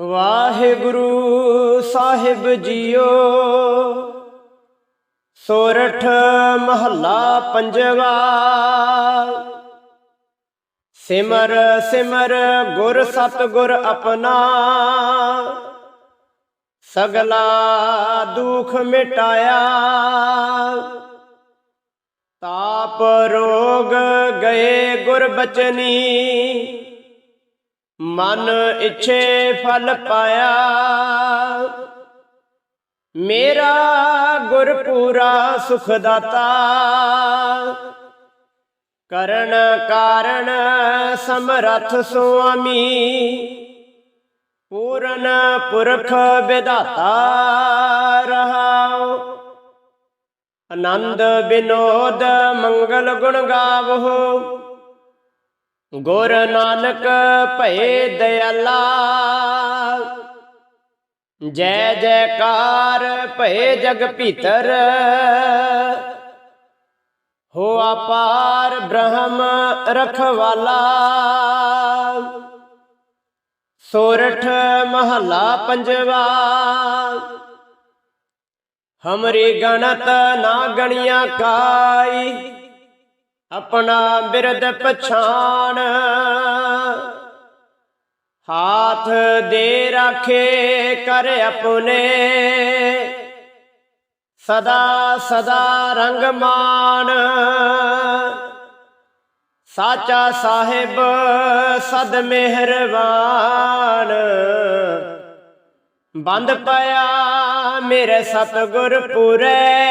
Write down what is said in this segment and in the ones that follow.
ਵਾਹਿਗੁਰੂ ਸਾਹਿਬ JIO. ਸੋਰਠ ਮਹੱਲਾ ਪੰਜਵਾ। ਸਿਮਰ ਸਿਮਰ ਗੁਰ ਸਤਗੁਰ ਆਪਣਾ। ਸਗਲਾ ਦੁਖ ਮਿਟਾਇਆ। ਤਾਪ ਰੋਗ ਗਏ ਗੁਰ ਬਚਨੀ। ਮਨ ਇੱਛੇ ਫਲ ਪਾਇਆ। ਮੇਰਾ ਗੁਰ ਪੂਰਾ ਸੁਖ ਦਾਤਾ ਕਰਨ ਕਾਰਣ ਸਮਰਥ ਸੁਆਮੀ। ਪੂਰਨ ਪੁਰਖ ਵਿਦਾਤਾ ਰਹਾਉ। ਆਨੰਦ ਬਿਨੋਦ ਮੰਗਲ ਗੁਣ ਗਾਵੋ ਗੁਰ ਨਾਨਕ ਭਏ ਦਇਆਲਾ ਜੈ ਜੈਕਾਰ ਭਏ ਜਗ ਭੀਤਰ। ਹੋ ਅਪਾਰ ਬ੍ਰਹਮ ਰਖਵਾਲਾ। ਸੋਰਠ ਮਹੱਲਾ ਪੰਜਵਾ। ਹਮਰੀ ਗਣਤ ਨਾ ਗਣੀਆਂ ਕਾਈ। ਆਪਣਾ ਬਿਰਦ ਪਛਾਣ ਹਾਥ ਦੇ ਰੱਖੇ ਕਰ ਆਪਣੇ। ਸਦਾ ਸਦਾ ਰੰਗ ਮਾਨ। ਸਾਚਾ ਸਾਹਿਬ, ਸਦ ਮਿਹਰਬਾਨ। ਬੰਦ ਪਿਆ ਮੇਰੇ ਸਤਗੁਰ ਪੂਰੇ।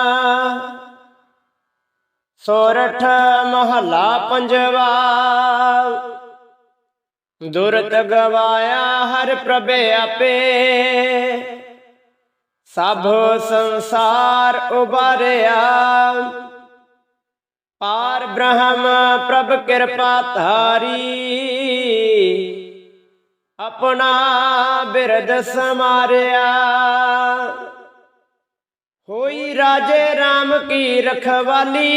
ਸੋਰਠ ਮਹੱਲਾ ਪੰਜਵਾ। ਦੁਰਤ ਗਵਾਇਆ ਹਰ ਪ੍ਰਭੇ ਆਪੇ। ਸਭ ਸੰਸਾਰ ਉਬਾਰਿਆ। ਪਾਰ ਬ੍ਰਹਮ ਪ੍ਰਭ ਕਿਰਪਾ ਧਾਰੀ। ਆਪਣਾ ਬਿਰਦ ਸਮਾਰਿਆ। ਹੋਈ ਰਾਜੇ RAM ਕੀ ਰਖਵਾਲੀ?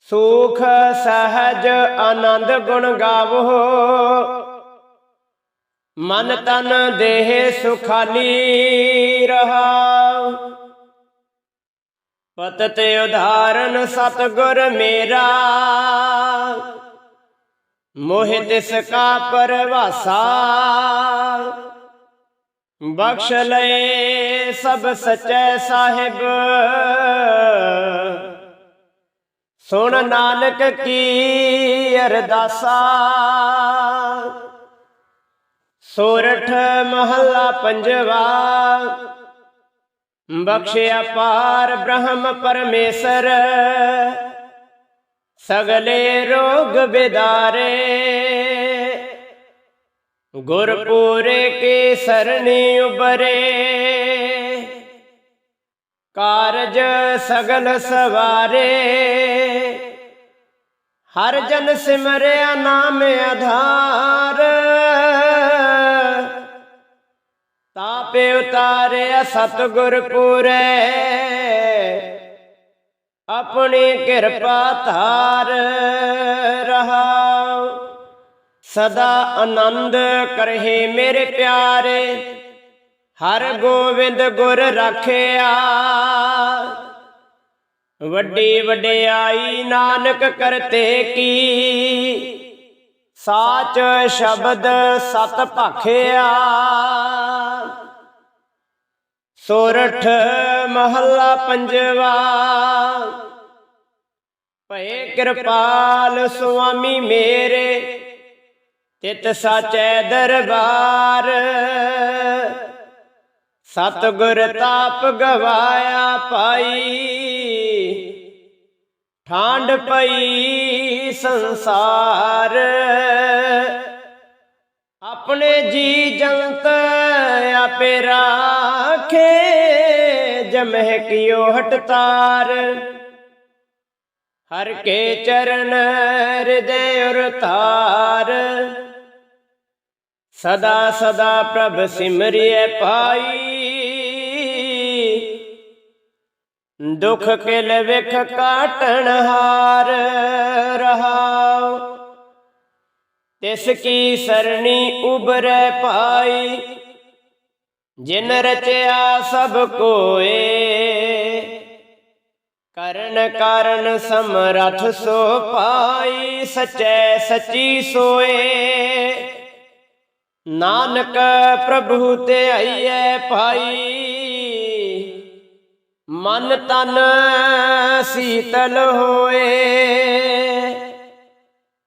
ਸੁਖ, ਸਹਜ, ਆਨੰਦ ਗੁਣ ਗਾਵੋ। ਮਨ ਤਨ ਦੇਹ ਸੁਖਾਲੀ ਰਹਾ। ਪਤ ਤੇ ਉਧਾਰਨ ਸਤਗੁਰ ਮੇਰਾ। ਮੋਹਿ ਤਿਸ ਕਾ ਪਰਵਾਸਾ। ਬਖਸ਼ ਲਏ ਸਭ ਸਚੈ ਸਾਹਿਬ। ਸੁਣ ਨਾਨਕ ਕੀ ਅਰਦਾਸਾ। ਸੋਰਠ ਮਹੱਲਾ ਪੰਜਵਾ। ਬਖਸ਼ਿਆ ਪਾਰ ਬ੍ਰਹਮ ਪਰਮੇਸ਼ਰ। ਸਗਲੇ ਰੋਗ ਬਿਦਾਰੇ। ਗੁਰਪੂਰੇ ਕੇ ਸਰਣੀ ਉਬਰੇ ਕਾਰਜ ਸਗਲ ਸਵਾਰੇ। ਹਰ ਜਨ ਸਿਮਰਿਆ ਨਾਮ ਆਧਾਰ। ਤਾਪੇ ਉਤਾਰਿਆ ਸਤਗੁਰ ਪੂਰੇ ਆਪਣੀ ਕਿਰਪਾ ਧਾਰ ਰਹਾਉ ਸਦਾ ਆਨੰਦ ਕਰਹਿ ਮੇਰੇ ਪਿਆਰੇ, ਹਰ ਗੋਬਿੰਦ ਗੁਰ ਰਾਖਿਆ। ਵੱਡੀ ਵਡਿਆਈ ਨਾਨਕ ਕਰਤੇ ਕੀ, ਸਾਚ ਸ਼ਬਦ ਸਤ ਭਾਖਿਆ। ਸੋਰਠ ਮਹੱਲਾ ਪੰਜਵਾ, ਭਏ ਕਿਰਪਾਲ ਸੁਆਮੀ ਮੇਰੇ ਤਿਤ ਸਾਚੈ ਦਰਬਾਰ। ਸਤਗੁਰ ਤਾਪ ਗਵਾਇਆ ਪਾਈ ਠਾਂਡ ਪਈ ਸੰਸਾਰ। ਆਪਣੇ ਜੀ ਜੰਤ ਆਪੇ ਰਾਖੇ, ਜਮਹਿ ਕਿਓ ਹਟਤਾਰ ਹਰ ਕੇ ਚਰਨ ਹਿਰਦੈ ਉਰ ਸਦਾ ਸਦਾ ਪ੍ਰਭ ਸਿਮਰਿਐ ਪਾਈ ਦੁਖ ਕਿਲ ਵਿਖ ਕਾਟਣ ਹਾਰ ਰਹਾਉ। ਤਿਸ ਕੀ ਸਰਣੀ ਉਬਰੈ ਪਾਈ ਜਿਨ ਰਚਿਆ ਸਭ ਕੋਏ। ਕਰਨ ਕਾਰਨ ਸਮਰਥ ਸੋ ਪਾਈ ਸਚੈ ਸਚੀ ਸੋਏ। ਨਾਨਕ ਪ੍ਰਭੂ ਤੇ ਆਈਐ ਭਾਈ। ਮਨ ਤਨ ਸੀਤਲ ਹੋਏ।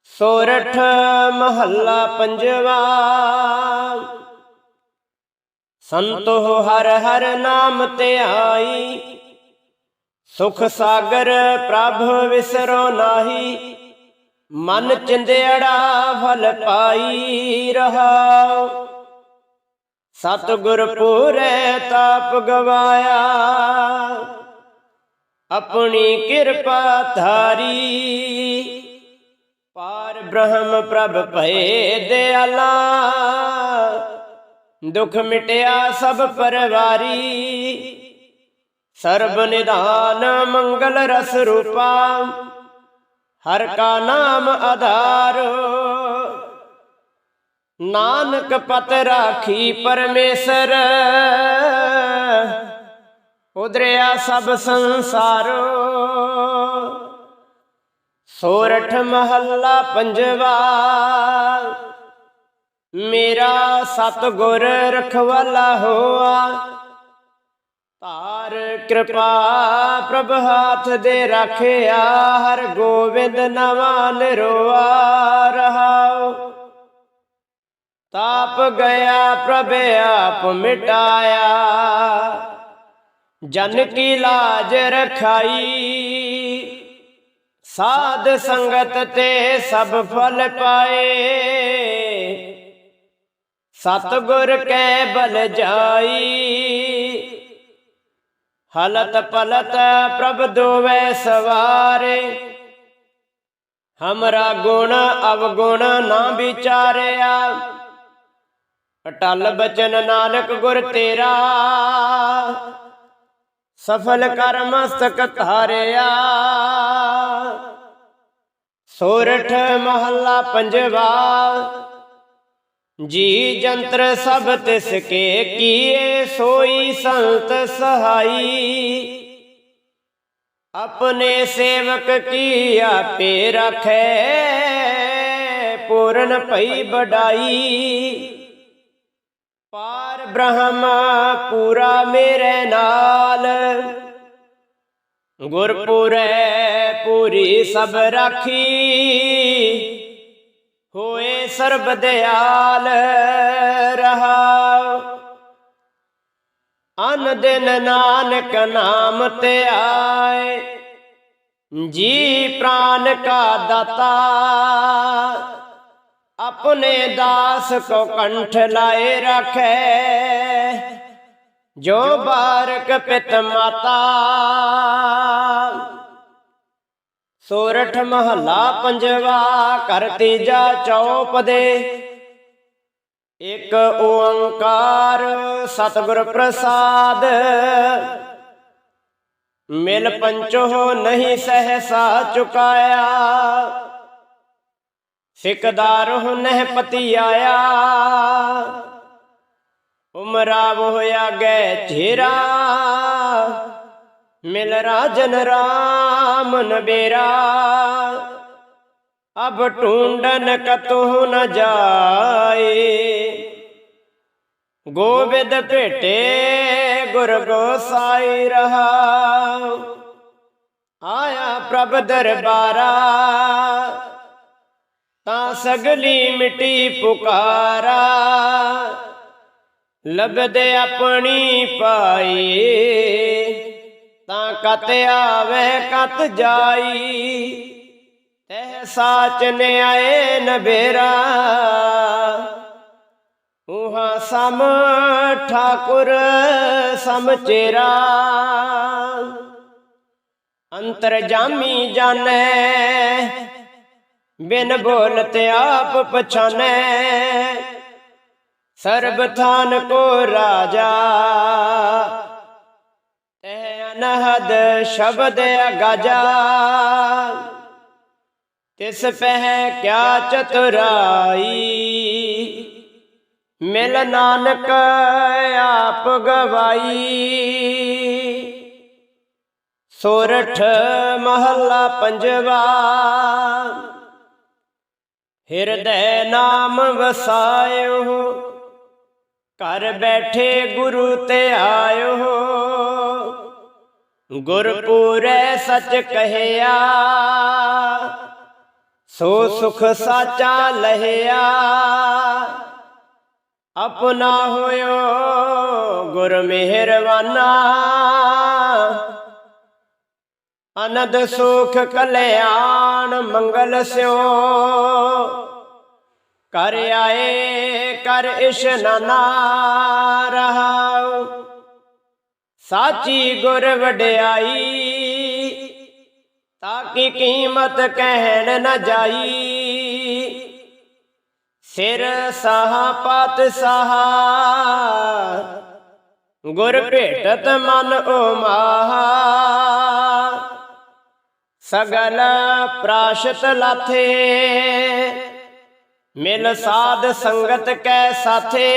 ਸੋਰਠ ਮਹੱਲਾ ਪੰਜਵਾ। ਸੰਤੋ ਹਰ ਹਰ ਨਾਮ ਤੇ ਆਈ। ਸੁਖ ਸਾਗਰ ਪ੍ਰਭ ਵਿਸਰੋ ਨਾਹੀ। ਮਨ ਚਿੰਦੜਾ ਫਲ ਪਾਈ ਰਹਾਉ। ਸਤਿਗੁਰ ਪੂਰੇ ਤਾਪ ਗਵਾਇਆ। ਆਪਣੀ ਕਿਰਪਾ ਧਾਰੀ। ਪਾਰ ਬ੍ਰਹਮ ਪ੍ਰਭ ਭਏ ਦਿਆਲਾ। ਦੁਖ ਮਿਟਿਆ ਸਭ ਪਰਵਾਰੀ। ਸਰਬ ਨਿਦਾਨ ਮੰਗਲ ਰਸ ਰੂਪਾ। ਹਰ ਕਾ ਨਾਮ ਆਧਾਰ। ਨਾਨਕ ਪਤ ਰਾਖੀ ਪਰਮੇਸ਼ਰ। ਉਦਰਿਆ ਸਭ ਸੰਸਾਰ। ਸੋਰਠ ਮਹੱਲਾ ਪੰਜਵਾ। ਮੇਰਾ ਸਤਗੁਰ ਰਖਵਾਲਾ ਹੋਆ। ਧਾਰ ਕਿਰਪਾ ਪ੍ਰਭ ਹੱਥ ਦੇ ਰੱਖਿਆ, ਹਰ ਗੋਬਿੰਦ ਨਵਾਂ ਨਿਰੋਆ ਰਹਾਉ। ਤਾਪ ਗਿਆ ਪ੍ਰਭ ਆਪ ਮਿਟਾਇਆ, ਜਨ ਕੀ ਲਾਜ ਰਖਾਈ। ਸਾਧ ਸੰਗਤ ਤੇ ਸਭ ਫਲ ਪਾਏ। ਸਤਗੁਰ ਕੈ ਬਲ ਜਾਈ। ਹਲਤ ਪਲਤ ਪ੍ਰਭ ਦੋਵੇ ਸਵਾਰੇ। ਹਮਰਾ ਗੁਣ ਅਵਗੁਣ ਨਾ ਵਿਚਾਰਿਆ। ਅਟਲ ਬਚਨ ਨਾਨਕ ਗੁਰ ਤੇਰਾ। ਸਫਲ ਕਰ ਮਸਤਕ ਧਾਰਿਆ ਸੋਰਠ ਮਹੱਲਾ ਪੰਜਵਾ। ਜੀ ਜੰਤਰ ਸਭ ਤਿਸ ਕੇ ਕੀਏ, ਸੋਈ ਸੰਤ ਸਹਾਈ। ਆਪਣੇ ਸੇਵਕ ਕੀ ਆਪੇ ਰਖੈ, ਪੂਰਨ ਭਈ ਬਡਾਈ ਪਾਰ ਬ੍ਰਹਮ ਪੂਰਾ ਮੇਰੇ ਨਾਲ। ਗੁਰਪੁਰੈ ਪੂਰੀ ਸਭ ਰਾਖੀ। ਹੋਏ ਸਰਬ ਦਿਆਲ ਰਹਾਉ। ਅਨ ਦਿਨ ਨਾਨਕ ਨਾਮ ਤੇ ਆਏ, ਜੀ ਪ੍ਰਾਨ ਕਾ ਦਾਤਾ। ਆਪਣੇ ਦਾਸ ਕੋ ਕੰਠ ਲਾਏ ਰੱਖੇ, ਜੋ ਬਾਰਕ ਪਿਤ ਮਾਤਾ। ਸੋਰਠ ਮਹੱਲਾ ਪੰਜਵਾ ਕਰ ਤੀਜਾ ਚੌਪ ਦੇ ਇੱਕ ਓੰਕਾਰ ਸਤਿਗੁਰ ਪ੍ਰਸਾਦ। ਮਿਲ ਪੰਚੋ ਨਹੀਂ ਸਹਸਾ ਚੁਕਾਇਆ। ਸਿਕਦਾਰ ਨਹਿ ਪਤੀ ਆਇਆ ਉਮਰਾ ਹੋਇਆ ਗੈ ਚੇਰਾ ਮਿਲ ਰਾਜਨ ਰਾਮ ਨਬੇਰਾ ਅਬ ਢੂੰਡਨ ਕਤਹੁ ਨ ਜਾਏ। ਗੋਬਿੰਦ ਭੇਟੇ ਗੁਰ ਗੋਸਾਈ ਰਹਾ। ਆਇਆ ਪ੍ਰਭ ਦਰਬਾਰਾ। ਤਾਂ ਸਗਲੀ ਮਿੱਟੀ ਪੁਕਾਰਾ। ਲਬਦੇ ਆਪਣੀ ਪਾਈ। ਤਾਂ ਕਤ ਆਵੇ, ਕਤ ਜਾਈ। ਤਹ ਸਾਚ ਨਿਆਏ ਆਏ ਨਬੇਰਾ ਉਹਾ ਸਮ ਠਾਕੁਰ, ਸਮ ਚੇਰਾ। ਅੰਤਰ ਜਾਮੀ ਜਾਣੈ, ਬਿਨ ਬੋਲ ਤੇ ਆਪ ਪਛਾਨੈ। ਸਰਬ ਥਾਨ ਕੋ ਰਾਜਾ ਨਹਦ ਸ਼ਬਦ ਅਗਾਜਾ। ਤਿਸ ਪਹਿ ਕਿਆ ਚਤੁਰਾਈ। ਮਿਲ ਨਾਨਕ ਆਪ ਗਵਾਈ। ਸੋਰਠ ਮਹੱਲਾ ਪੰਜਵਾ। ਹਿਰਦੈ ਨਾਮ ਵਸਾਇਓ। ਘਰ ਬੈਠੇ ਗੁਰੂ ਤੇ ਆਇਓ। ਗੁਰਪੂਰੈ ਸੱਚ ਕਹਿਆ, ਸੋ ਸੁਖ ਸਾਚਾ ਲਹਿਆ। ਆਪਣਾ ਹੋਇਓ ਗੁਰ ਮਿਹਰਵਾਨਾ ਅਨੰਦ ਸੁਖ ਕਲਿਆਣ ਮੰਗਲ ਸਿਓ। ਕਰ ਆਏ, ਕਰ ਇਸ਼ਨਾਨਾ ਰਹਾਉ। ਸਾਚੀ ਗੁਰ ਵਡਿਆਈ ਤਾਂ ਕੀ ਕੀਮਤ ਕਹਿਣ ਨਾ ਜਾਈ। ਸਿਰ ਸਾਹ, ਪਤ ਸਾਹ, ਗੁਰ ਭੇਟਤ ਮਨ ਮਾਹ ਸਗਲ ਪ੍ਰਾਸ਼ਤ ਲਾਥੇ, ਮਿਲ ਸਾਧ ਸੰਗਤ ਕੈ ਸਾਥੇ।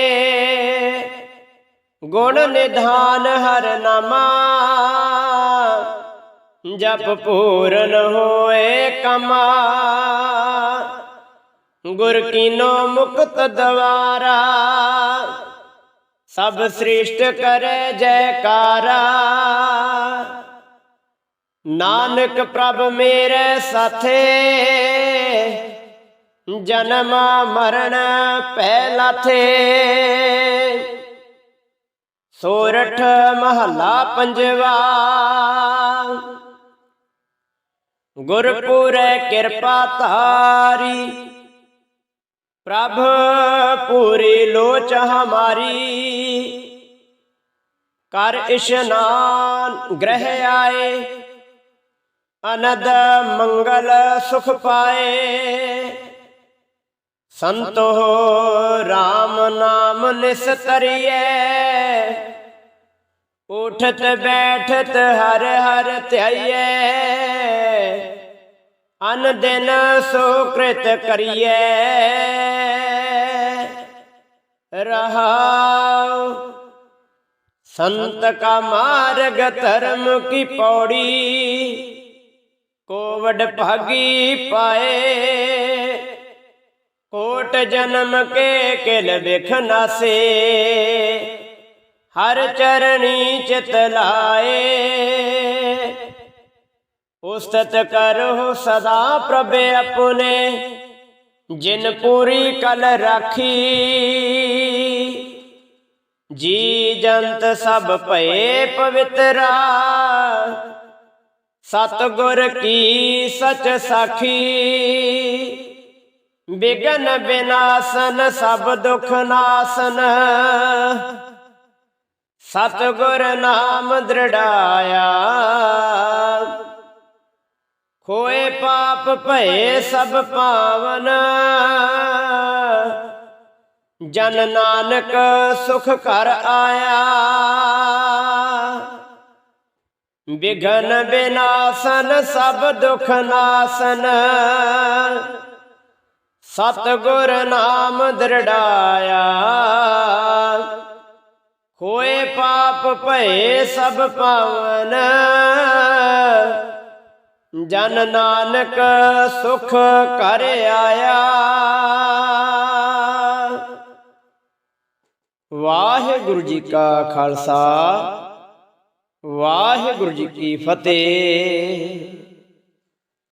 ਗੁਣ ਨਿਧਾਨ ਹਰ ਨਾਮਾ। ਜਪ ਪੂਰਨ ਹੋਏ ਕਮਾ। ਗੁਰ ਕੀਨੋ ਮੁਕਤ ਦਵਾਰਾ। ਸਭ ਸ੍ਰਿਸ਼ਟ ਕਰੇ ਜੈਕਾਰਾ। ਨਾਨਕ ਪ੍ਰਭ ਮੇਰੇ ਸਾਥੇ। ਜਨਮ ਮਰਨ ਪੈ ਥੇ। ਸੋਰਠ ਮਹੱਲਾ ਪੰਜਵਾ। ਗੁਰਪੁਰੈ ਕਿਰਪਾ ਧਾਰੀ। ਪ੍ਰਭ ਪੂਰੀ ਲੋਚ ਹਮਾਰੀ। ਕਰ ਇਸ਼ਨਾਨ ਗ੍ਰਹਿ ਆਏ। ਅਨਦ ਮੰਗਲ ਸੁਖ ਪਾਏ। ਸੰਤੋ RAM ਨਾਮ ਨਿਸਤਰੀਏ। ਉਠਤ ਬੈਠਤ ਹਰ ਹਰ ਧਿਆਈਏ ਅਨ ਦਿਨ ਸੁਕ੍ਰਿਤ ਕਰੀਏ ਰਹਾਉ ਸੰਤ ਕਾ ਮਾਰਗ ਧਰਮ ਕੀ ਪੌੜੀ, ਕੋਵਡ ਭਾਗੀ ਪਾਏ। ਕੋਟ ਜਨਮ ਕੇ ਕਿਲ ਵਿਖ ਨਾਸੇ। ਹਰ ਚਰਣੀ ਚਿਤ ਲਾਏ। ਉਸਤਤ ਕਰੋ ਸਦਾ ਪ੍ਰਭੇ ਆਪਣੇ, ਜਿਨ ਪੂਰੀ ਕਲ ਰਾਖੀ। ਜੀ ਜੰਤ ਸਭ ਭਏ ਪਵਿੱਤਰਾ, ਸਤਗੁਰ ਕੀ ਸਚ ਸਾਖੀ। ਬਿਗਨ ਬਿਨਾਸਨ ਸਭ ਦੁਖ ਨਾਸਨ ਸਤਗੁਰ ਨਾਮ ਦ੍ਰਿੜਾਇਆ। ਖੋਏ ਪਾਪ ਭਏ ਸਭ ਪਾਵਨ। ਜਨ ਨਾਨਕ ਸੁਖ ਕਰ ਆਇਆ। ਵਿਘਨ ਬਿਨਾਸਨ ਸਭ ਦੁਖ ਨਾਸਨ। ਸਤਗੁਰ ਨਾਮ ਦ੍ਰਿੜਾਇਆ। ਹੋਏ ਪਾਪ ਭਏ ਸਭ ਪਾਵਨ। ਜਨ ਨਾਨਕ ਸੁਖ ਕਰ ਆਇਆ। ਵਾਹਿਗੁਰੂ ਜੀ ਕਾ ਖਾਲਸਾ। ਵਾਹਿਗੁਰੂ ਜੀ ਕੀ ਫਤਿਹ।